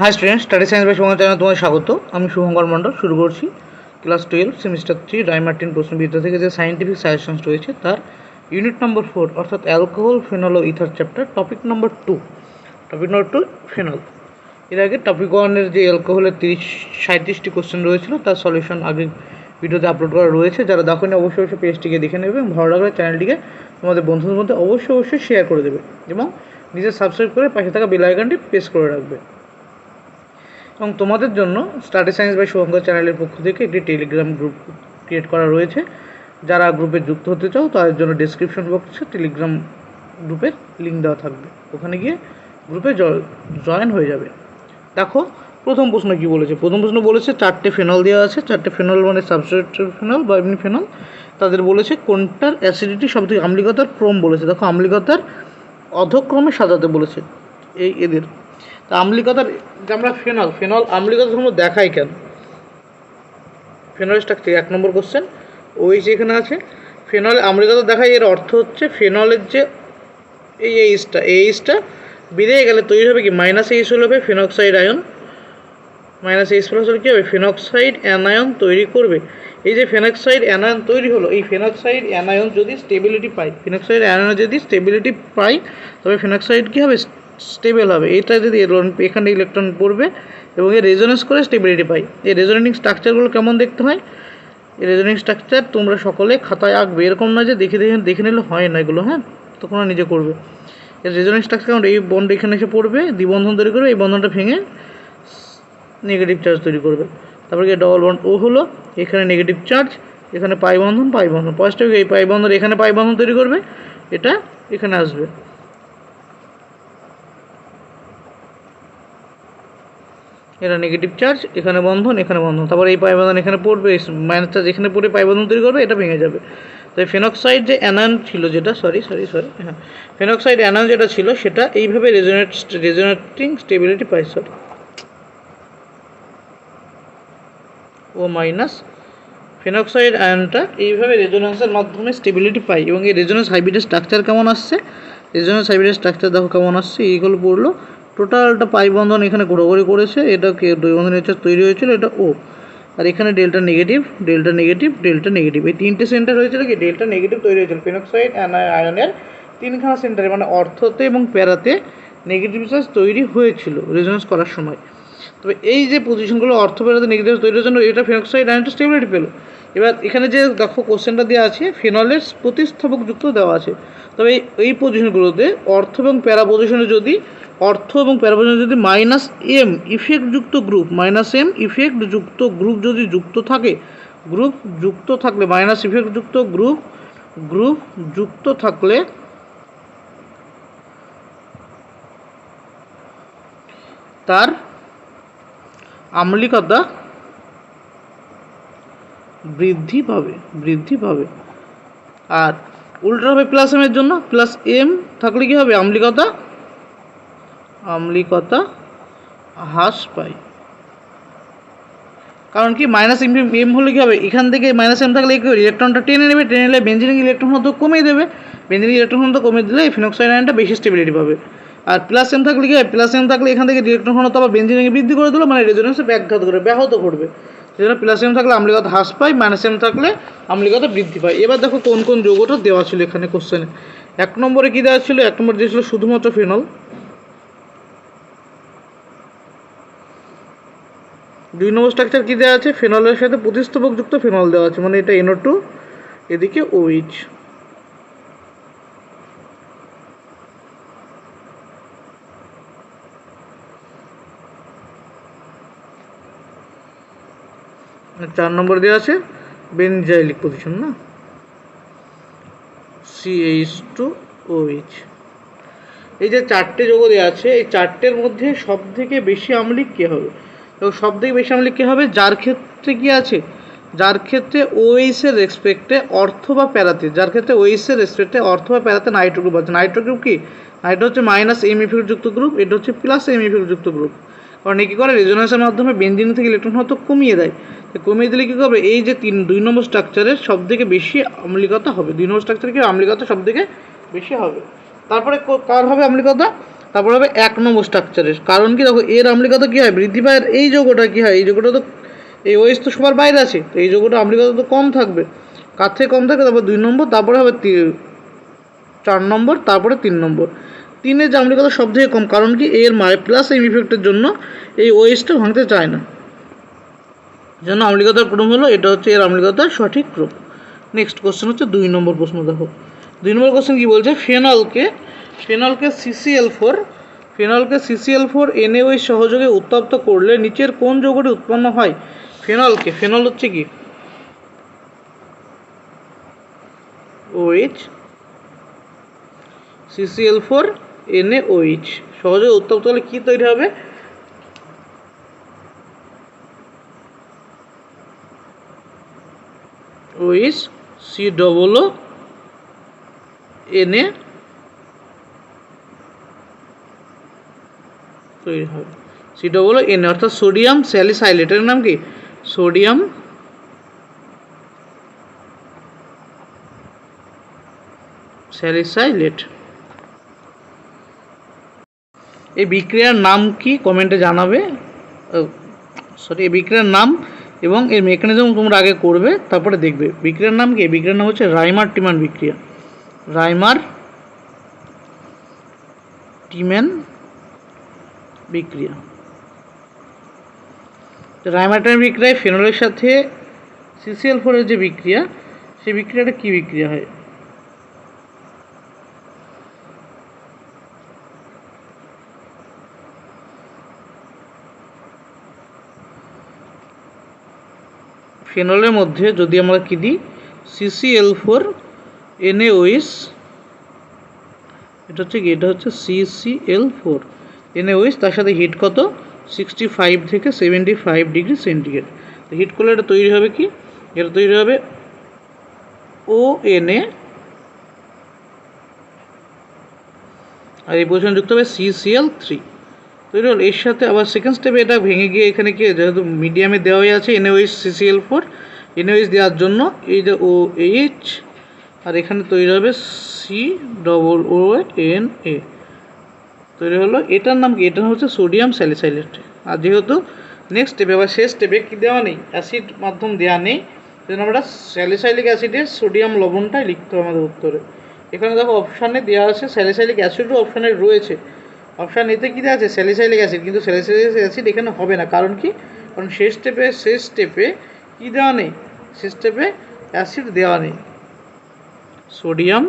Hi student study science by Shubhankar channel তোমাদের স্বাগত। আমি শুভঙ্কর মণ্ডল, শুরু করছি। Class twelve semester three Ray Martin প্রশ্নবিদ্যা থেকে যে সায়েন্টিফিক সাজেশনস রয়েছে, তার ইউনিট নম্বর ফোর অর্থাৎ অ্যালকোহল ফেনল ও ether chapter topic number two topic number two phenol এর আগে টপিক ওয়ানের যে অ্যালকোহলের তিরিশ সাঁত্রিশটি কোশ্চেন রয়েছিল, তার সলিউশন আগে ভিডিওতে আপলোড করা রয়েছে। যারা দেখেনি, অবশ্যই অবশ্যই পেজটিকে দেখে নেবে এবং ভালো লাগলে চ্যানেলটিকে তোমাদের বন্ধুদের মধ্যে অবশ্যই অবশ্যই শেয়ার করে দেবে এবং নিজে সাবস্ক্রাইব করে পাশে থাকা বেল আইকনটি প্রেস করে রাখবে। এবং তোমাদের জন্য স্টাডি সায়েন্স বাই শুভঙ্কর চ্যানেলের পক্ষ থেকে একটি টেলিগ্রাম গ্রুপ ক্রিয়েট করা রয়েছে। যারা গ্রুপে যুক্ত হতে চাও, তাদের জন্য ডিসক্রিপশন বক্সে টেলিগ্রাম গ্রুপের লিঙ্ক দেওয়া থাকবে। ওখানে গিয়ে গ্রুপে জয়েন হয়ে যাবে। দেখো, প্রথম প্রশ্ন কি বলেছে? প্রথম প্রশ্ন বলেছে, চারটে ফেনল দেওয়া আছে। চারটে ফেনল মানে সাবস্ট্রেট ফেনল বা এমনি ফেনল তাদের বলেছে, কোনটার অ্যাসিডিটি সবথেকে আম্লিকতার ক্রম বলেছে? দেখো, আম্লিকতার অধক্রমে সাজাতে বলেছে। এই এদের তা আম্লিকতার যে আমরা ফেনল ফেনল আম্লিকতা আমরা দেখাই কেন? ফেনল স্ট্রাকচার এক নম্বর কোশ্চেন ওই যে এখানে আছে, ফেনল আম্লিকতা দেখাই, এর অর্থ হচ্ছে ফেনলের যে এই এইচটা এই এইচটা বেড়ে গেলে তৈরি হবে কি? মাইনাস এইচ হলে হবে phenoxide ion minus H plus হলে কী হবে? ফেনক্সাইড অ্যানায়ন তৈরি করবে। এই যে ফেনক্সাইড অ্যানায়ন তৈরি হলো, এই ফেনক্সাইড অ্যানায়ন যদি স্টেবিলিটি পায় ফেনক্সাইড অ্যানায়ন যদি স্টেবিলিটি পায়, তবে ফেনক্সাইড কী হবে? স্টেবল হবে। এটা যদি এখানে ইলেকট্রন পড়বে এবং এর রেজোনেন্স করে স্টেবিলিটি পাই। এই রেজোনেটিং স্ট্রাকচারগুলো কেমন দেখতে হয়? এই রেজোনেটিং স্ট্রাকচার তোমরা সকলে খাতায় আঁকবে। এরকম না যে দেখে দেখে দেখে নিলে হয় না এগুলো হ্যাঁ? তখন নিজে করবে। এর রেজোনেটিং স্ট্রাকচার কেমন এই বন্ড এখানে এসে পড়বে, দ্বিবন্ধন তৈরি করবে, এই বন্ধনটা ভেঙে নেগেটিভ চার্জ তৈরি করবে। তারপরে গিয়ে ডবল বন্ড ও হলো, এখানে নেগেটিভ চার্জ এখানে পাই বন্ধন পাই বন্ধন। পজিটিভ এই পাই বন্ধন, এখানে পাই বন্ধন তৈরি করবে, এটা এখানে আসবে। এটা নেগেটিভ চার্জ এখানে বন্ধন এখানে বন্ধন। তারপর এই পাই বন্ধন এখানে পড়বে মাইনাস চার্জ এখানে পড়ে পাই বন্ধন তৈরি করবে, এটা ভেঙে যাবে। তাই ফেনক্সাইড যে অ্যানায়ন ছিল যেটা সরি সরি সরি হ্যাঁ ফেনক্সাইড অ্যানায়ন যেটা ছিল, সেটা এইভাবে রেজোনেট রেজোনেটিং স্টেবিলিটি পায় সরি ও মাইনাস ফেনক্সাইড আয়নটা এইভাবে রেজোনেন্সের মাধ্যমে স্টেবিলিটি পাই এবং এই রেজোনেন্স হাইব্রিডের স্ট্রাকচার কেমন আসছে? রেজোনেন্স হাইব্রিডের স্ট্রাকচার দেখো কেমন আসছে এইগুলো পড়ল টোটালটা পাই বন্ধন এখানে ঘোরাঘুরি করেছে, এটা দুই বন্ধনের তৈরি হয়েছিল, এটা ও। আর এখানে delta negative delta negative delta negative এই তিনটে সেন্টার হয়েছিল কি, ডেল্টা নেগেটিভ তৈরি হয়েছিল ফেনক্সাইড আয়নের তিনখানা সেন্টারে মানে অর্থতে এবং প্যারাতে নেগেটিভ চার্জ তৈরি হয়েছিল রেজোনেন্স করার সময়। তবে এই যে পজিশনগুলো অর্থ প্যারাতে নেগেটিভ তৈরি হয়েছিল, এটা ফেনক্সাইড আয়নটা স্টেবিলিটি পেল। এবার এখানে যে দেখো কোশ্চেনটা দেওয়া আছে, ফেনলের প্রতিস্থাপক যুক্ত দেওয়া আছে। তবে এই পজিশনগুলোতে অর্থ এবং প্যারা পজিশনে যদি, অর্থ এবং প্যারা পজিশনে যদি মাইনাস এম ইফেক্ট যুক্ত গ্রুপ মাইনাস এম ইফেক্ট যুক্ত গ্রুপ যদি যুক্ত থাকে গ্রুপ যুক্ত থাকলে মাইনাস ইফেক্ট যুক্ত গ্রুপ গ্রুপ যুক্ত থাকলে, তার আম্লিকতা বৃদ্ধি পাবে বৃদ্ধি পাবে। আর উল্টো হবে প্লাস এমের জন্য প্লাস এম থাকলে কী হবে? আম্লিকতা আম্লিকতা হ্রাস পায়। কারণ কি? মাইনাস এম এম হলে কী হবে? এখান থেকে মাইনাস এম থাকলে কী ইলেকট্রনটা টেনে নেবে, টেনে নিলে বেঞ্জিনিক ইলেকট্রন হতো কমিয়ে দেবে। বেঞ্জিনিক ইলেকট্রন হতো কমিয়ে দিলে এই ফিনক্সাইড আয়নটা বেশি স্টেবিলিটি পাবে। আর প্লাস এম থাকলে কী হয় প্লাস এম থাকলে এখান থেকে ইলেকট্রন হতো আবার বেঞ্জিনিকে বৃদ্ধি করে দিল মানে রেজোনেন্সে ব্যাঘাত করে ব্যাহত করবে সেজন্য প্লাস এম থাকলে আম্লিকতা হ্রাস পায় মাইনাস এম থাকলে আম্লিকতা বৃদ্ধি পায়। এবার দেখো কোন কোন যৌগটা দেওয়া ছিল এখানে কোশ্চেনে এক নম্বরে কী দেওয়া ছিল? এক নম্বর দিয়েছিল শুধুমাত্র ফেনল দুই নম্বর স্ট্রাকচার কী দেওয়া আছে? ফেনলের সাথে প্রতিস্থাপকযুক্ত ফেনল দেওয়া আছে মানে এটা এনও টু এদিকে ওইচ চার নম্বর দেওয়া আছে, বেনজাইলিক পজিশন না? সিএইচ টু ওইচ এই যে চারটে যোগ দেওয়া আছে, এই চারটের মধ্যে সব থেকে বেশি আমলিক কে হবে? এবং সব থেকে বেশি আমলিক কে হবে? যার ক্ষেত্রে কি আছে? যার ক্ষেত্রে ওএইসের রেসপেক্টে অর্থ বা প্যারাতে, যার ক্ষেত্রে ওএইসের রেসপেক্টে অর্থ বা প্যারাতে নাইট্রো গ্রুপ আছে। নাইট্রো গ্রুপ কি? নাইট্রো হচ্ছে মাইনাস এম ইফেক্ট যুক্ত গ্রুপ এটা হচ্ছে প্লাস এম ইফেক্ট যুক্ত গ্রুপ কারণ কী করে? রেজোনেন্সের মাধ্যমে বেঞ্জিন থেকে ইলেকট্রন হয়তো কমিয়ে দেয়। কমিয়ে দিলে কী করবে? এই যে তিন, দুই নম্বর স্ট্রাকচারের সব থেকে বেশি আম্লিকতা হবে। দুই নম্বর স্ট্রাকচারে কি আম্লিকতা সব থেকে বেশি হবে। তারপরে কার হবে আম্লিকতা? তারপর হবে এক নম্বর স্ট্রাকচারের। কারণ কি? দেখো, এর আম্লিকতা কী হয়? বৃদ্ধি পায় আর এই যৌগটা কী হয়? এই যৌগটা তো, এই ওয়েস তো সবার বাইরে আছে। তো এই যৌগটা আম্লিকতা তো কম থাকবে। কার থেকে কম থাকবে? তারপর দুই নম্বর, তারপরে হবে চার নম্বর, তারপরে তিন নম্বর। তিনের যে আম্লিকতা সব থেকে কম, কারণ কি এর মাই প্লাস এই ইফেক্টের জন্য এই ওয়েসটা ভাঙতে চায় না। জন্য আম্লিকতার ক্রম হলো, এটা হচ্ছে এর আম্লিকতার সঠিক ক্রম নেক্সট কোশ্চেন হচ্ছে দুই নম্বর প্রশ্ন দেখো। দুই নম্বর কোশ্চেন কী বলছে? ফেনলকে ফেনলকে সিসিএল ফোর ফেনলকে সিসিএল ফোর এনএওই সহযোগে উত্তপ্ত করলে নিচের কোন যৌগটি উৎপন্ন হয়? ফেনলকে ফেনল হচ্ছে কি? ওএইচ সিসিএল ফোর এনএওইচ সহযোগে উত্তপ্ত হলে কী তৈরি হবে? OH C double O N তৈরি হবে। সি ডবল ও এন, অর্থাৎ সোডিয়াম স্যালিসাইলেটের নাম কি? সোডিয়াম স্যালিসাইলেট এই বিক্রিয়ার নাম কি? কমেন্টে জানাবে। সরি এই বিক্রিয়ার নাম এবং এর মেকানিজম তোমরা আগে করবে, তারপরে দেখবে। বিক্রিয়ার নাম কি? বিক্রিয়ার নাম হচ্ছে রাইমার টিমান বিক্রিয়া। রাইমার টিম্যান বিক্রিয়া। রাইমার টিম্যান বিক্রিয়ায় ফেনলের সাথে সিসিএল ফোরের যে বিক্রিয়া, সেই বিক্রিয়াটা কী বিক্রিয়া হয়? ফেনলের মধ্যে যদি আমরা কী দিই? সিসিএল ফোর এনএওইস এটা হচ্ছে কি? এটা হচ্ছে সিসিএল ফোর এনএওইস তার সাথে হিট কত? সিক্সটি ফাইভ থেকে সেভেন্টি ফাইভ ডিগ্রি সেন্টিগ্রেড তো হিট করলে এটা তৈরি হবে কি? এটা তৈরি হবে ও এনএ আর এই পজিশন যুক্ত হবে সিসিএল থ্রি তৈরি হল এর সাথে আবার সেকেন্ড স্টেপে এটা ভেঙে গিয়ে এখানে কি, যেহেতু মিডিয়ামে দেওয়াই আছে এনওএইচ সিসিএল ফোর এনওএইচ দেওয়ার জন্য এই যে ও এইচ আর এখানে তৈরি হবে সি ডবল ও এন এ তৈরি হলো, এটার নাম কি? এটা হচ্ছে সোডিয়াম স্যালিসাইলেট আর যেহেতু নেক্সট স্টেপে আবার শেষ স্টেপে কি দেওয়া নেই? অ্যাসিড মাধ্যম দেওয়া নেই, সেজন্য আমরা স্যালিসাইলিক অ্যাসিডের সোডিয়াম লবণটাই লিখতে হবে আমাদের উত্তরে। এখানে দেখো অপশানে দেওয়া আছে স্যালিসাইলিক অ্যাসিডও অপশানে রয়েছে। অপশান এতে কী আছে? স্যালিসাইলিক অ্যাসিড কিন্তু স্যালিসাইলিক অ্যাসিড এখানে হবে না। কারণ কি? কারণ শেষ স্টেপে শেষ স্টেপে কী দেওয়া নেই? শেষ স্টেপে অ্যাসিড দেওয়া নেই। সোডিয়াম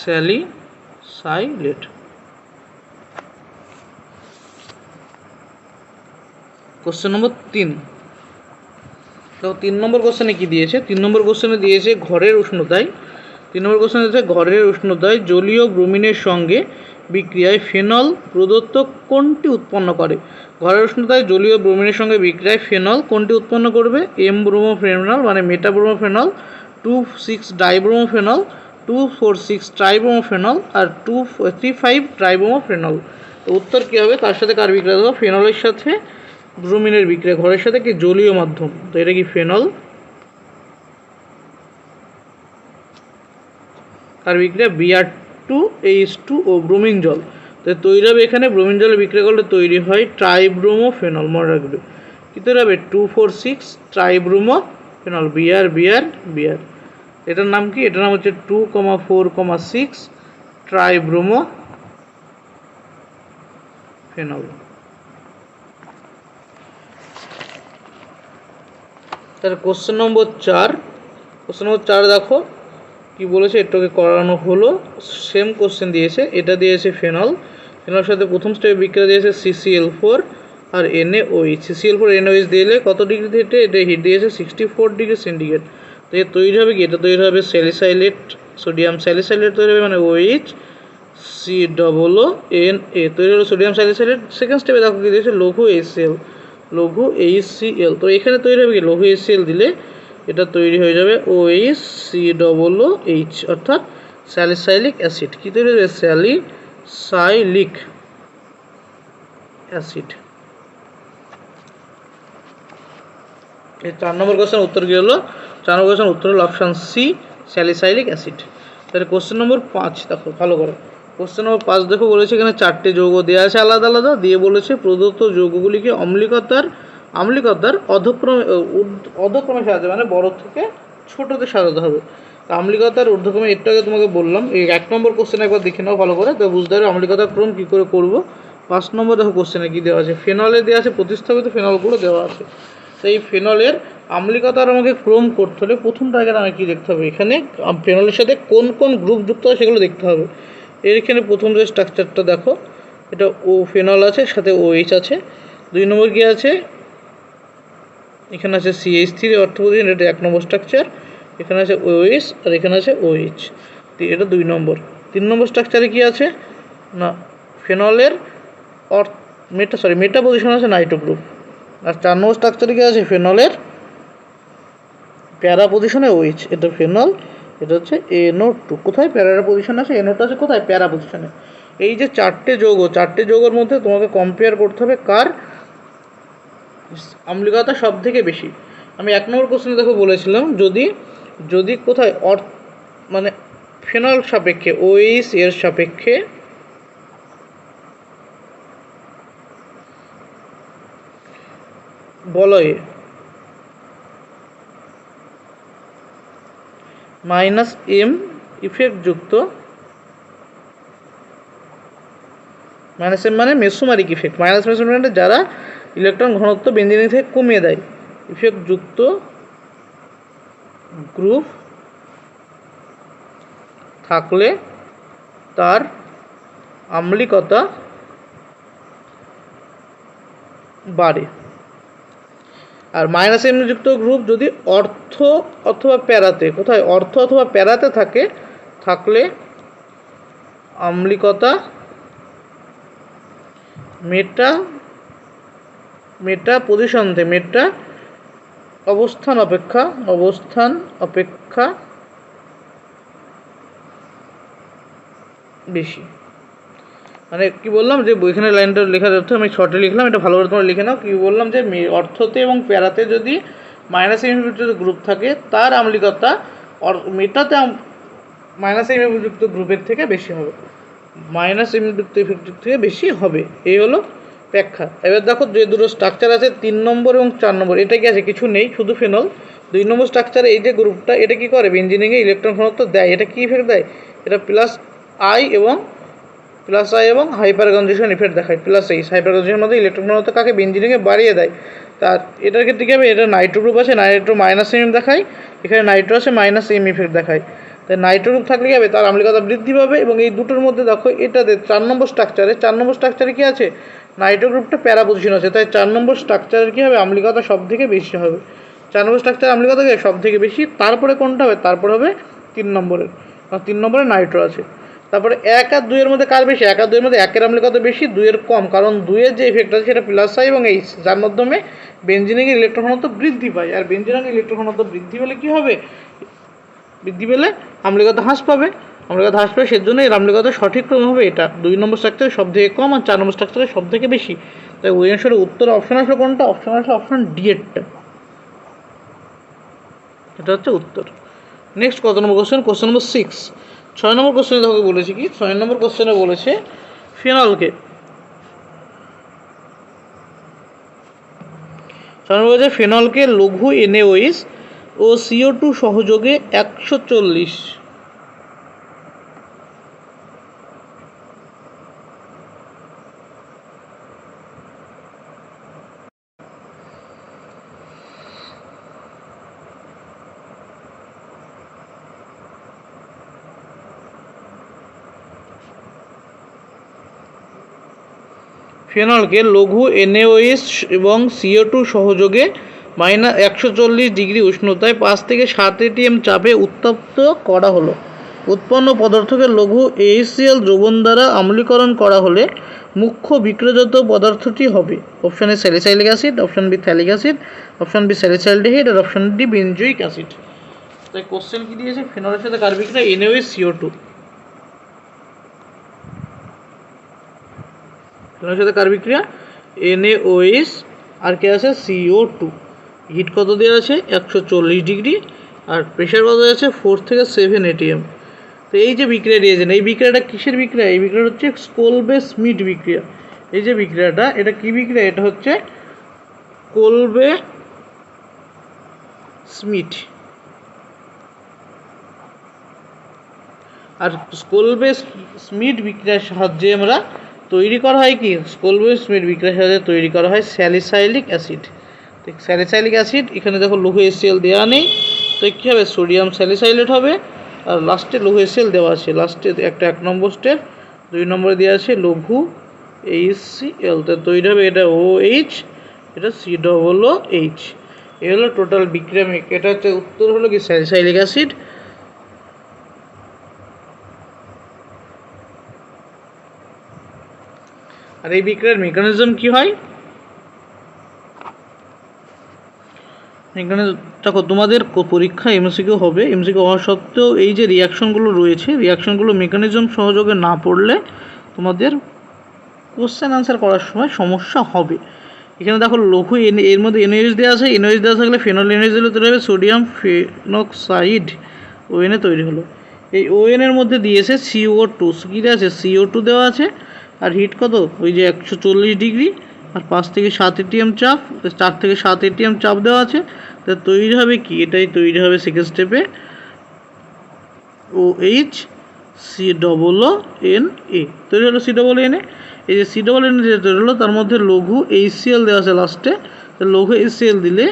স্যালিসাইলেট কোশ্চেন নম্বর তিন তো তিন নম্বর কোশ্চেনে কি দিয়েছে? তিন নম্বর কোশ্চেনে দিয়েছে ঘরের উষ্ণতায়। তিন নম্বর কোশ্চেন দিয়েছে ঘরের উষ্ণতায় জলীয় ব্রোমিনের সঙ্গে বিক্রিয়ায় ফেনল প্রদত্ত কোনটি উৎপন্ন করে? ঘরের উষ্ণতায় জলীয় ব্রোমিনের সঙ্গে বিক্রিয়ায় ফেনল কোনটি উৎপন্ন করবে? এম ব্রোমোফেনল মানে metabromophenol two six dibromophenol two four six tribromo phenol আর টু থ্রি ফাইভ ট্রাইব্রোমোফেনল তো উত্তর কী হবে? তার সাথে কার বিক্রিয়া দেবো ফেনলের সাথে ব্রোমিনের বিক্রিয়া ঘরের সাথে কি জলীয় মাধ্যম? তো এটা কি ফেনল? আর বিক্রিয়া Br two, H two O bromine জল। তো তৈরি হবে এখানে ব্রুমিন জলে বিক্রিয়া করলে তৈরি হয় ট্রাইব্রোমো ফেনল। মনে রাখবে। কী তৈরি হবে two four six tribromo phenol. Br Br Br এটার নাম কি? এটার নাম হচ্ছে two comma four comma six tribromo phenol. তার কোশ্চেন নম্বর চার। কোশ্চেন নম্বর চার দেখো, কি বলেছে? এটাকে করানো হলো। সেম কোশ্চেন দিয়েছে। এটা দিয়েছে ফেনল ফেনল সাথে প্রথম স্টেপে বিক্রিয়া দিয়েছে সিসিএল ফোর আর NA OH CCl four NOH দিলে কত ডিগ্রি থেকে এটা হিট দিয়েছে? সিক্সটি ফোর ডিগ্রি সেন্টিগ্রেড তো এর তৈরি হবে কি? এটা তৈরি হবে স্যালিসাইলেট সোডিয়াম স্যালিসাইলেট তৈরি হবে মানে OH C double O N A তৈরি হলো সোডিয়াম স্যালিসাইলেট সেকেন্ড স্টেপে দেখো কি দিয়েছে, লঘু এসএল লঘু এইচসিএল তো এখানে তৈরি হবে কি? লঘু এইচসিএল দিলে এটা তৈরি হয়ে যাবে O H C double O H অর্থাৎ স্যালিসাইলিক অ্যাসিড কী তৈরি হবে স্যালিসাইলিক অ্যাসিড এই চার নম্বর কোশ্চেন উত্তর কী হলো? চার নম্বর কোশ্চেন উত্তর হলো অপশান সি স্যালিসাইলিক অ্যাসিড তাহলে কোশ্চেন নম্বর পাঁচ, দেখো, ভালো করে। কোশ্চেন নম্বর পাঁচ দেখো, বলেছে এখানে চারটে যৌগ দেওয়া আছে, আলাদা আলাদা। দিয়ে বলেছে প্রদত্ত যৌগগুলিকে অম্লিকতার আম্লিকতার অধক্রমে অধক্রমে সাজাতে মানে বড় থেকে ছোটোতে সাজাতে হবে। তা আম্লিকতার ঊর্ধ্বক্রমে একটু আগে তোমাকে বললাম। এই এক নম্বর কোশ্চেন একবার দেখে নাও ভালো করে, তো বুঝতে পারবে আম্লিকতার ক্রম কী করে করব। পাঁচ নম্বর দেখো কোশ্চেনে কী দেওয়া আছে? ফেনলে দেওয়া আছে, প্রতিস্থাপিত ফেনলগুলো দেওয়া আছে। তো এই ফেনলের আম্লিকতার আমাকে ক্রম করতে হলে প্রথম টার্গেট আমাকে কী দেখতে হবে? এখানে ফেনলের সাথে কোন কোন গ্রুপ যুক্ত হয় সেগুলো দেখতে হবে। এর এখানে প্রথম যে স্ট্রাকচারটা দেখো, এটা ও ফেনল আছে, সাথে ও এইচ আছে। দুই নম্বর কী আছে? এখানে আছে সিএইচ থ্রি অর্থপ্রতিদিন এটা এক নম্বর স্ট্রাকচার এখানে আছে ও ওএইচ আর এখানে আছে ওএইচ এটা দুই নম্বর। তিন নম্বর স্ট্রাকচারে কি আছে? না ফেনলের অর্থ মেটা সরি মেটা পজিশন আছে নাইট্রো গ্রুপ আর চার নম্বর স্ট্রাকচারে কি আছে? ফেনলের প্যারা পজিশনে ওইচ এটা ফেনল এটা হচ্ছে এনও টু কোথায় প্যারা পজিশন আছে এ নোট আছে কোথায়? প্যারা পজিশনে এই যে চারটে যৌগ চারটে যৌগের মধ্যে তোমাকে কম্পেয়ার করতে হবে কার আম্লিকতা সব থেকে বেশি। আমি এক নম্বর কোশ্চেনে দেখো বলেছিলাম, যদি যদি কোথায় অর মানে ফেনল সাপেক্ষে ওইস এর সাপেক্ষে বলয়ে মাইনাস এম ইফেক্ট যুক্ত। মাইনাস এম মানে মেসোমারিক ইফেক্ট। মাইনাস মেসোমারিক যারা ইলেকট্রন ঘনত্ব বেঞ্জিনিং থেকে কমিয়ে দেয়। ইফেক্ট যুক্ত গ্রুপ থাকলে তার আম্লিকতা বাড়ে। আর মাইনাস এম যুক্ত গ্রুপ যদি অর্থ অথবা প্যারাতে, কোথায়? অর্থ অথবা প্যারাতে থাকে, থাকলে আম্লিকতা মেটা মেটা পজিশন থেকে মেটা অবস্থান অপেক্ষা অবস্থান অপেক্ষা বেশি। মানে কি বললাম যে এখানে লাইনটা লেখা যাচ্ছে আমি শর্টে লিখলাম, এটা ভালো করে তোমরা লিখে নাও। কি বললাম যে অর্থতে এবং প্যারাতে যদি মাইনাস এম যুক্ত গ্রুপ থাকে, তার আমলিকতা মেটাতে মাইনাস এম যুক্ত গ্রুপের থেকে বেশি হবে। মাইনাস এম যুক্ত ইফেক্টের থেকে বেশি হবে। এই হলো ব্যাখ্যা। এবার দেখো যে দুটো স্ট্রাকচার আছে, তিন নম্বর এবং চার নম্বর। এটা কি আছে? কিছু নেই, শুধু ফেনল দুই নম্বর স্ট্রাকচারে এই যে গ্রুপটা এটা কি করে? বেঞ্জিনিংয়ে ইলেকট্রন ঘনত্ব দেয়। এটা কি ইফেক্ট দেয়? এটা প্লাস আই এবং প্লাস আই এবং হাইপার কনজেশন ইফেক্ট দেখায়। প্লাস এইচ হাইপার কনজেশনের মধ্যে ইলেকট্রন ঘনত্ব কাকে বেঞ্জিনিংয়ে বাড়িয়ে দেয়। তার এটার ক্ষেত্রে কী হবে? এটা নাইট্রো গ্রুপ আছে নাইট্রো মাইনাস এম দেখায়। এখানে নাইট্রো আছে মাইনাস এম ইফেক্ট দেখায়। তাই নাইট্রো গ্রুপ থাকলে কী হবে? তার আম্লিকতা বৃদ্ধি পাবে এবং এই দুটোর মধ্যে দেখো, এটাতে চার নম্বর স্ট্রাকচারে চার নম্বর স্ট্রাকচারে কী আছে? নাইট্রো গ্রুপটা প্যারা পজিশন আছে। তাই চার নম্বর স্ট্রাকচারের কী হবে? আম্লিকতা সব থেকে বেশি হবে। চার নম্বর স্ট্রাকচার আম্লিকতা সব থেকে বেশি। তারপরে কোনটা হবে? তারপর হবে তিন নম্বরের। কারণ তিন নম্বরে নাইট্রো আছে। তারপরে এক আর দুইয়ের মধ্যে কার বেশি? এক আর দুইয়ের মধ্যে একের আম্লিকতা বেশি? দুইয়ের কম। কারণ দুইয়ের যে ইফেক্ট আছে সেটা প্লাস আই এবং এইচ যার মাধ্যমে বেঞ্জিনিংয়ের ইলেকট্রন ঘনত্ব বৃদ্ধি পায়। আর বেঞ্জিনিংয়ের ইলেকট্রন ঘনত্ব বৃদ্ধি পেলে কী হবে? বৃদ্ধি পেলে আম্লিকতা হ্রাস পাবে। আম্লিকতা হ্রাস পাবে সেই সেজন্য এর আম্লিকতা সঠিক ক্রম হবে এটা। দুই নম্বর স্ট্রাকচারে সব থেকে কম আর চার নম্বর স্ট্রাকচারে সব থেকে বেশি। তাই ওই অংশের উত্তর অপশন আসলে কোনটা? অপশন আসলে অপশন ডি এরটা এটা হচ্ছে উত্তর। নেক্সট কত number question question number six ছয় নম্বর কোশ্চেনে তোমাকে বলেছি কি? ছয় নম্বর কোশ্চেনে বলেছে ফেনলকে। ছয় নম্বর বলেছে, ফেনলকে লঘু এনএওইস ও সিও টু সহযোগে একশো চল্লিশ। ফেনলকে লঘু এনএওএস এবং সিও টু সহযোগে মাইনাস একশো চল্লিশ ডিগ্রি উষ্ণতায় পাঁচ থেকে সাত এটিএম চাপে উত্তপ্ত করা হলো। উৎপন্ন পদার্থকে লঘু এইচসিএল দ্রবণ দ্বারা আম্লীকরণ করা হলে মুখ্য বিক্রিয়জাত পদার্থটি হবে। Option A salicylic acid, option B phthalic acid, option B salicylaldehyde R option D benzoic acid. তাই কোশ্চেন কি দিয়েছে? ফেনলের সাথে কার বিক্রিয়া? এনএওএস, সিও টু। ফেনলের সাথে কার বিক্রিয়া? এনএওএস আর কে আছে? সিও টু হিট কত দেওয়া আছে? একশো চল্লিশ ডিগ্রি। আর প্রেশার কত আছে? ফোর থেকে সেভেন এটিএম তো এই যে বিক্রিয়া দিয়েছেন, এই বিক্রিয়াটা কিসের বিক্রিয়া? এই বিক্রিয়া হচ্ছে কোলবে স্মিট বিক্রিয়া। এই যে বিক্রিয়াটা, এটা কি বিক্রিয়া? এটা হচ্ছে কোলবে স্মিট আর স্কোলবে স্মিট বিক্রিয়ার সাহায্যে আমরা তৈরি করা হয় কি? স্কোলবে স্মিট বিক্রিয়ার সাহায্যে তৈরি করা হয় স্যালিসাইলিক অ্যাসিড। স্যালিসাইলিক অ্যাসিড, এখানে দেখো লৌহ এসিএল দেওয়া নেই। তো কী হবে? সোডিয়াম স্যালিসাইলেট হবে। আর লাস্টে লৌহ এসিএল দেওয়া আছে। লাস্টে একটা এক নম্বর স্টেপ দুই নম্বরে দেওয়া আছে লঘু এইচ সি এল তো তৈরি হবে এটা ও এইচ এটা সি ডবল ও এইচ এ হলো টোটাল বিক্রিয়া এটা হচ্ছে উত্তর হলো কি? Salicylic acid. আর এই বিক্রিয়ার মেকানিজম কি হয়? এখানে দেখো, তোমাদের পরীক্ষা এমসিকিউ হবে। এমসিকিউ হওয়া সত্ত্বেও এই যে রিয়াকশনগুলো রয়েছে রিয়াকশনগুলো মেকানিজম সহযোগে না পড়লে তোমাদের কোশ্চেন আনসার করার সময় সমস্যা হবে। এখানে দেখো, লঘু এন এর মধ্যে এনএইচ দেওয়া আছে। এনএইচ দেওয়া থাকলে ফেনল এনএইচ দিলে তৈরি হবে সোডিয়াম ফেনক্সাইড ওএনএ তৈরি হলো। এই ওএন এর মধ্যে দিয়েছে সিও টু কী আছে? সিও টু দেওয়া আছে। আর হিট কত? ওই যে একশো চল্লিশ ডিগ্রি আর পাঁচ থেকে সাত এটিএম চাপ, চার থেকে সাত এটিএম চাপ দেওয়া আছে। তা তৈরি হবে কি? এটাই তৈরি হবে সেকেন্ড স্টেপে O H C double O N এ তৈরি হলো সি ডবল এন এ এই যে সি ডবল এন যে তৈরি হলো, তার মধ্যে লঘু এইচসিএল দেওয়া আছে লাস্টে লঘু এইচসিএল দিলে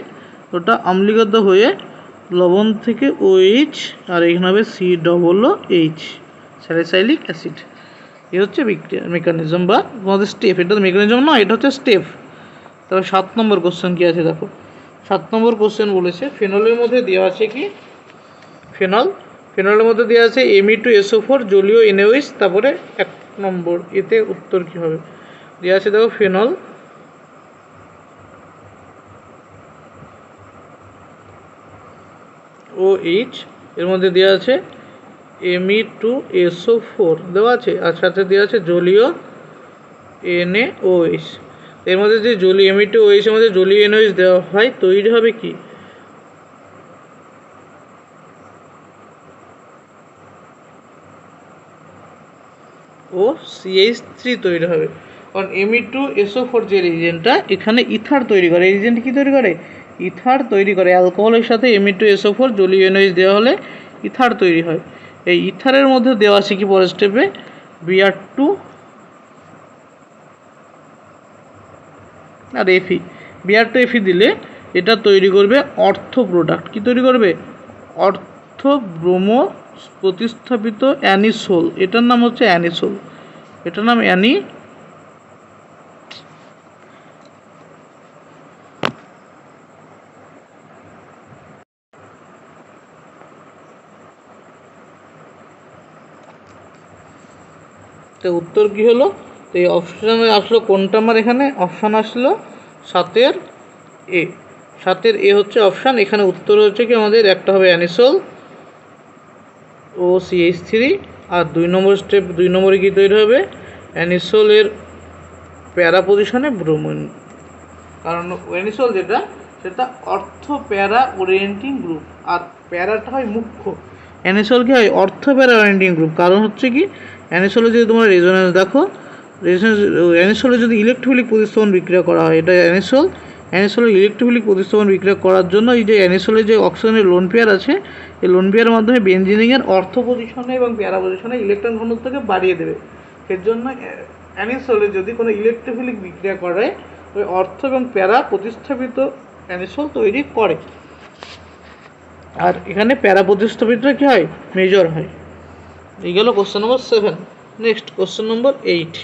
ওটা আম্লিগত হয়ে লবণ থেকে ও এইচ আর এখানে হবে C double O H salicylic acid এই হচ্ছে মেকানিজম বা তোমাদের স্টেপ এটা তো মেকানিজম না এটা হচ্ছে স্টেপ তবে সাত নম্বর কোশ্চেন কি আছে দেখো? সাত নম্বর কোশ্চেন বলেছে ফেনলের মধ্যে দেওয়া আছে কি? ফেনল ফেনলের মধ্যে দেওয়া আছে এমই টু এসও ফোর জলীয় এনওইস তারপরে এক নম্বর, এতে উত্তর কি হবে? দেওয়া আছে দেখো ফেনল ও এইচ এর মধ্যে দেওয়া আছে এমই টু এসও ফোর দেওয়া আছে, আর সাথে দেওয়া আছে জলীয় এন এনএ ওএইচ এর মধ্যে যে জলীয় এমই টু ওএইচ এর মধ্যে জলীয় এন এনওএইচ দেওয়া হয়, তৈরি হবে কি? ও সিএইচ থ্রি তৈরি হবে। কারণ এমই টু এসও ফোর যে রিজেন্টটা, এখানে ইথার তৈরি করে। রিজেন্ট কি তৈরি করে? ইথার তৈরি করে। অ্যালকোহলের সাথে এমই টু এসও ফোর জলীয় এন এনওএইচ দেওয়া হলে ইথার তৈরি হয়। এই ইথারের মধ্যে দেওয়া আছে কি পরের স্টেপে বিআর টু। আর এফি। বিআর টু এফি দিলে এটা তৈরি করবে অর্থ প্রোডাক্ট কি তৈরি করবে? অর্থ ব্রোমো প্রতিস্থাপিত অ্যানিসোল। এটার নাম হচ্ছে অ্যানিসোল। এটার নাম অ্যানি তো উত্তর কি হলো? তো এই অপশানে আসলো কোনটা আমার এখানে? অপশান আসলো সাতের এ সাতের এ হচ্ছে অপশান এখানে উত্তর হচ্ছে কি আমাদের একটা হবে অ্যানিসোল ও সিএইচ থ্রি আর দুই নম্বর স্টেপ দুই নম্বরে কি তৈরি হবে? অ্যানিসোলের প্যারা পজিশনে ব্রোমিন কারণ অ্যানিসোল যেটা, সেটা অর্থ প্যারা ওরিয়েন্টিং গ্রুপ আর প্যারাটা হয় মুখ্য। অ্যানিসোল কি হয়? অর্থ প্যারা ওরিয়েন্টিং গ্রুপ কারণ হচ্ছে কি অ্যানিসোলে যদি তোমরা রেজোনেন্স দেখো রেজোনেন্স অ্যানিসোলে যদি ইলেকট্রোফিলিক প্রতিস্থাপন বিক্রিয়া করা হয়, এটা অ্যানিসোল অ্যানিসোলের ইলেকট্রোফিলিক প্রতিস্থাপন বিক্রিয়া করার জন্য এই যে অ্যানিসোলের যে অক্সিজেনের লোন পেয়ার আছে, এই লোন পেয়ারের মাধ্যমে বেঞ্জিনিংয়ের অর্থ পজিশনে এবং প্যারা পজিশনে ইলেকট্রন ঘনত্বকে বাড়িয়ে দেবে। এর জন্য অ্যানিসোলে যদি কোনো ইলেকট্রোফিলিক বিক্রিয়া করে, ওই অর্থ এবং প্যারা প্রতিস্থাপিত অ্যানিসোল তৈরি করে। আর এখানে প্যারা প্রতিস্থাপিতটা কী হয়? মেজর হয়। এই গেল question number seven next question number eight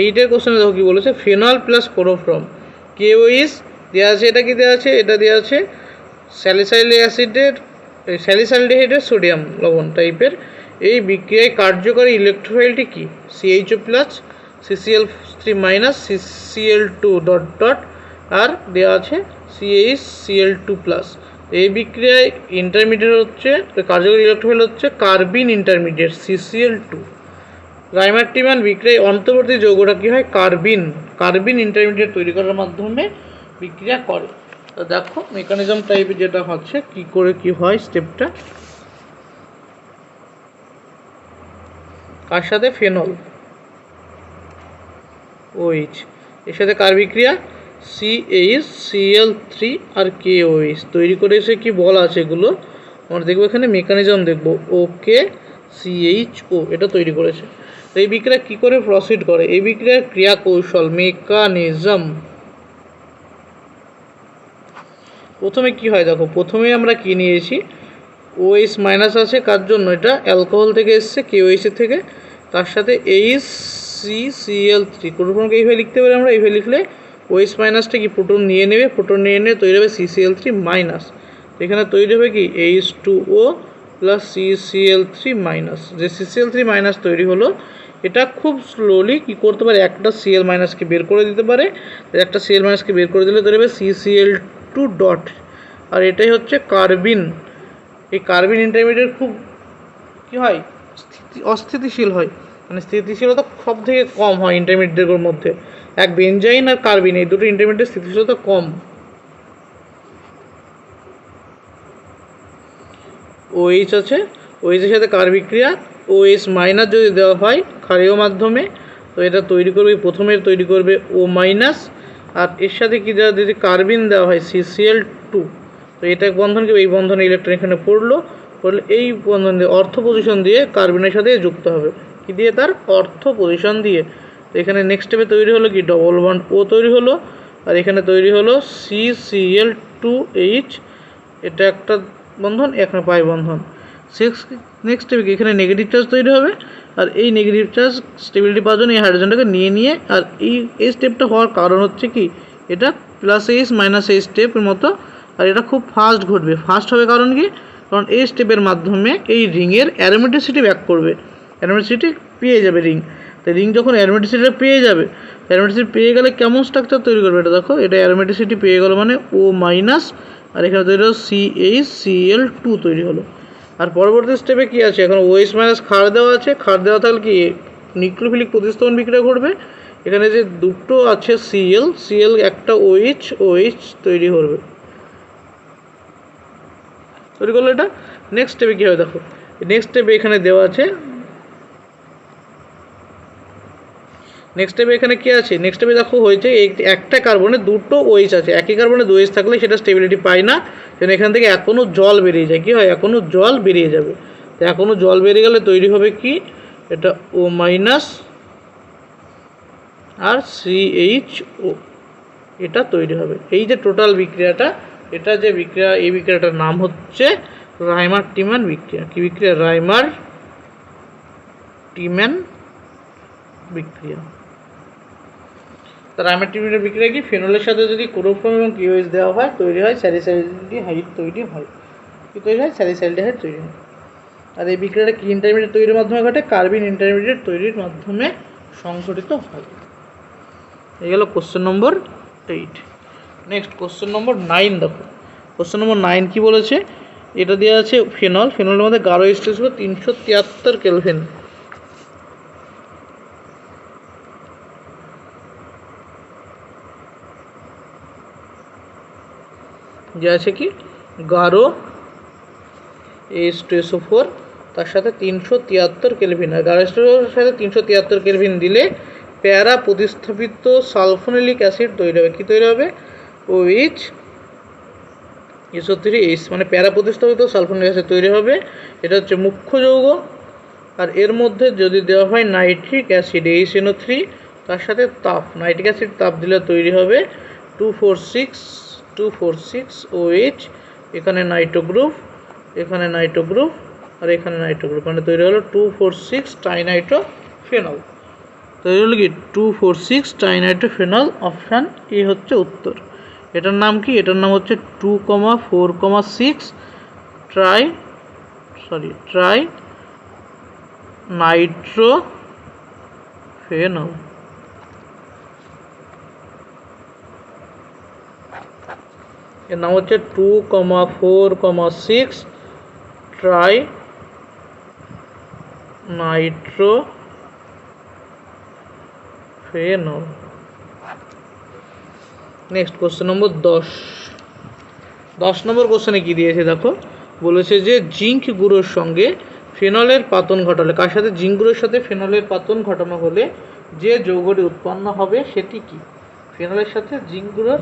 এইটের কোশ্চেনে দেখো কি বলেছে? ফেনল প্লাস ক্লোরোফর্ম কেওইস দেওয়া আছে, এটা কি দেওয়া আছে? এটা দেওয়া আছে স্যালিসাইলিক অ্যাসিডের স্যালিসাইলডিহাইডের সোডিয়াম লবণ টাইপের এই বিক্রিয়ায় কার্যকরী ইলেকট্রোফাইলটি কি? CHO plus CCl three minus CCl two dot dot আর দেওয়া আছে সিএইচ সিএল টু প্লাস এই বিক্রিয়ায় ইন্টারমিডিয়েট হচ্ছে কার্যকরী ইলেকট্রোফিল হচ্ছে carbene intermediate CCl two Reimer Tiemann বিক্রিয়ায় অন্তর্বর্তী যৌগটা কী হয়? কার্বিন কার্বিন ইন্টারমিডিয়েট তৈরি করার মাধ্যমে বিক্রিয়া করে। তো দেখো মেকানিজম টাইপের যেটা হচ্ছে, কি করে কি হয় স্টেপটা কার সাথে? ফেনল। ওইচ এর সাথে কার বিক্রিয়া? সি এইচ সিএল থ্রি আর কে ওইচ তৈরি করেছে কি বল আছে এগুলো? আমরা দেখব এখানে মেকানিজম দেখব। ওকে সিএইচ ও এটা তৈরি করেছে। তো এই বিক্রিয়া কী করে প্রসিড করে? এই বিক্রিয়ার ক্রিয়া কৌশল মেকানিজম প্রথমে কি হয় দেখো প্রথমে আমরা কি নিয়েছি? ওএইচ মাইনাস আছে, কার জন্য? এটা অ্যালকোহল থেকে এসছে কেওএইচের থেকে। তার সাথে এইচ সি সিএল থ্রি কোটোফোনকে এইভাবে লিখতে পারি আমরা? এইভাবে লিখলে ওএইচ মাইনাসটা কি? প্রোটন নিয়ে নেবে প্রোটন নিয়ে নিয়ে তৈরি হবে সিসিএল থ্রি মাইনাস এখানে তৈরি হবে কি? H two O plus CCl three minus যে সিসিএল থ্রি মাইনাস তৈরি হলো, এটা খুব স্লোলি কি করতে পারে? একটা সিএল মাইনাসকে বের করে দিতে পারে। একটা সিএল মাইনাসকে বের করে দিলে তৈরি হবে সিসিএল টু ডট আর এটাই হচ্ছে কার্বিন এই কার্বিন ইন্টারমিডিয়েট খুব কি হয়? স্থিতি, অস্থিতিশীল হয়। মানে স্থিতিশীলতা সব থেকে কম হয় ইন্টারমিডিয়েটের মধ্যে। এক বেঞ্জাইন আর কার্বিন এই দুটো ইন্টারমিডিয়েট স্থিতিশীলতা কম। ওএইচ আছে। ওএইচের সাথে কার বিক্রিয়া ওএইচ মাইনাস যদি দেওয়া হয় ক্ষারীয় মাধ্যমে, তো এটা তৈরি করবে প্রথমে তৈরি করবে ও মাইনাস আর এর সাথে কি দেওয়া, যদি কার্বিন দেওয়া হয় সিসিএল টু তো এটা বন্ধনকে এই বন্ধনে ইলেকট্রন এখানে পড়ল, পড়লে এই বন্ধন দিয়ে অর্থ পজিশন দিয়ে কার্বিনের সাথে যুক্ত হবে। কি দিয়ে? তার অর্থ পজিশন দিয়ে। তো এখানে নেক্সট স্টেপে তৈরি হলো কি? ডবল বন্ড ও তৈরি হলো, আর এখানে তৈরি হলো সি সিএল টু এইচ এটা একটা বন্ধন, এখানে পাই বন্ধন। সিক্স নেক্সট স্টেপে কি? এখানে নেগেটিভ চার্জ তৈরি হবে, আর এই নেগেটিভ চার্জ স্টেবিলিটি পাওয়ার জন্য এই হাইড্রোজেনটাকে নিয়ে নিয়ে, আর এই এই স্টেপটা হওয়ার কারণ হচ্ছে কি? এটা প্লাস এইচ মাইনাস এই স্টেপের মতো আর এটা খুব ফাস্ট ঘটবে। ফাস্ট হবে কারণ কি? কারণ এই স্টেপের মাধ্যমে এই রিংয়ের অ্যারোমেটিসিটি ব্যাক করবে। অ্যারোমেটিসিটি পেয়ে যাবে রিং তো রিং যখন অ্যারোমেটিসিটিটা পেয়ে যাবে অ্যারোমেটিসিটি পেয়ে গেলে কেমন স্ট্রাকচার তৈরি করবে এটা দেখো? এটা অ্যারোমেটিসিটি পেয়ে গেলো মানে ও মাইনাস আর এখানে তৈরি হলো সি এইচ সিএল টু তৈরি হলো। আর পরবর্তী স্টেপে কি আছে? এখন ওএইচ মাইনাস খার দেওয়া আছে। খার দেওয়া থাকলে কি? নিউক্লিওফিলিক প্রতিস্থাপন বিক্রিয়া ঘটবে। এখানে যে দুটো আছে সিএল সিএল একটা ওএইচ ওএইচ তৈরি করবে। তৈরি করল এটা। নেক্সট স্টেপে কী হবে দেখো? নেক্সট স্টেপে এখানে দেওয়া আছে। নেক্সট স্টেপে এখানে কী আছে? নেক্সট স্টেপে দেখো হয়েছে একটা কার্বনে দুটো ওইচ আছে। একই কার্বনে দু ওইচ থাকলে সেটা স্টেবিলিটি পায় না। সেখানে এখান থেকে এখনও জল বেরিয়ে যায়। কী হয়? এখনও জল বেরিয়ে যাবে। তো এখনও জল বেরিয়ে গেলে তৈরি হবে কি? এটা ও মাইনাস আর সি এইচ ও এটা তৈরি হবে। এই যে টোটাল বিক্রিয়াটা এটা যে বিক্রিয়া, এই বিক্রিয়াটার নাম হচ্ছে রাইমার টিম্যান বিক্রিয়া। কি বিক্রিয়া? রাইমার টিম্যান বিক্রিয়া। তো রাইমার টিম্যানের বিক্রিয়া কি? ফেনলের সাথে যদি ক্লোরোফর্ম এবং কিউএস দেওয়া হয়, তৈরি হয় স্যালিসাইলডিহাইড তৈরি হয়। কি তৈরি হয়? স্যালিসাইলডিহাইড তৈরি হয়। আর এই বিক্রিয়াটা কি ইন্টারমিডিয়েট তৈরির মাধ্যমে ঘটে? কার্বিন ইন্টারমিডিয়েট তৈরির মাধ্যমে সংঘটিত হয়। এই গেল question number eight. Next question number nine দেখো। কোশ্চেন নম্বর নাইন কী বলেছে? এটা দেওয়া আছে ফেনল ফেনলের মধ্যে গাঢ় স্টেজ হলো তিনশো তিয়াত্তর কেলভিন যে আছে কি? গাঢ় এইচ টু এসও ফোর তার সাথে তিনশো তিয়াত্তর কেলভিন আর গাঢ় স্টেজের সাথে তিনশো তিয়াত্তর কেলভিন দিলে প্যারা প্রতিস্থাপিত সালফোনিলিক অ্যাসিড তৈরি হবে। কী তৈরি হবে? ওইচ এসো থ্রি এইচ মানে প্যারা প্রতিস্থাপিত সালফোনিক অ্যাসিড তৈরি হবে। এটা হচ্ছে মুখ্য যৌগ। আর এর মধ্যে যদি দেওয়া হয় nitric acid H NO three তার সাথে তাপ, নাইট্রিক অ্যাসিড তাপ দিলে তৈরি হবে two four six two four six O H এখানে নাইট্রো গ্রুপ এখানে নাইট্রো গ্রুপ আর এখানে নাইট্রো গ্রুপ মানে তৈরি হলো two four six trinitro phenol তৈরি হলো কি? Two four six trinitro phenol option A হচ্ছে উত্তর। এটার নাম কি? এটার নাম হচ্ছে two comma four comma six tri sorry tri nitro phenol এর নাম হচ্ছে two comma four comma six tri nitro phenol next question number দশ। দশ নম্বর কোশ্চেনে কি দিয়েছে দেখো? বলেছে যে, জিঙ্ক গুঁড়োর সঙ্গে ফেনলের পাতন ঘটালে, কার সাথে? জিঙ্ক গুঁড়োর সাথে ফেনলের পাতন ঘটানো হলে যে যৌগটি উৎপন্ন হবে সেটি কি? ফেনলের সাথে জিঙ্ক গুঁড়োর,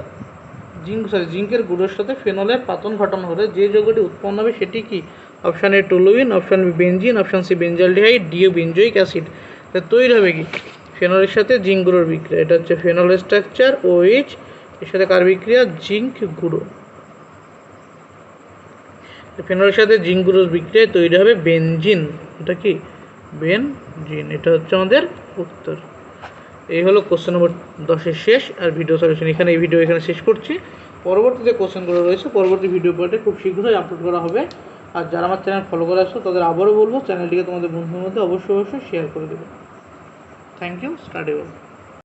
জিঙ্ক সরি জিঙ্কের গুঁড়োর সাথে ফেনলের পাতন ঘটানো হলে যে যৌগটি উৎপন্ন হবে সেটি কি? Option A toluene option B benzene option C benzaldehyde D benzoic acid তৈরি হবে কি? ফেনলের সাথে জিঙ্ক গুঁড়োর বিক্রিয়া। এটা হচ্ছে ফেনলের স্ট্রাকচার ও এইচ এর সাথে কার বিক্রিয়া? জিঙ্ক গুঁড়ো। ফেনলের সাথে জিঙ্ক গুঁড়োর বিক্রিয়ায় তৈরি হবে বেনজিন। এটা কি? বেনজিন। এটা হচ্ছে আমাদের উত্তর। এই হলো কোশ্চেন নম্বর দশের শেষ, আর ভিডিও সলিউশন এখানে, এই ভিডিও এখানে শেষ করছি। পরবর্তী যে কোশ্চেনগুলো রয়েছে, পরবর্তী ভিডিও পার্টে খুব শীঘ্রই আপলোড করা হবে। আর যারা আমার চ্যানেল ফলো করে আসছো, তাদের আবারও বলব চ্যানেলটিকে তোমাদের বন্ধুর মধ্যে অবশ্যই অবশ্যই শেয়ার করে দেবে। Thank you study well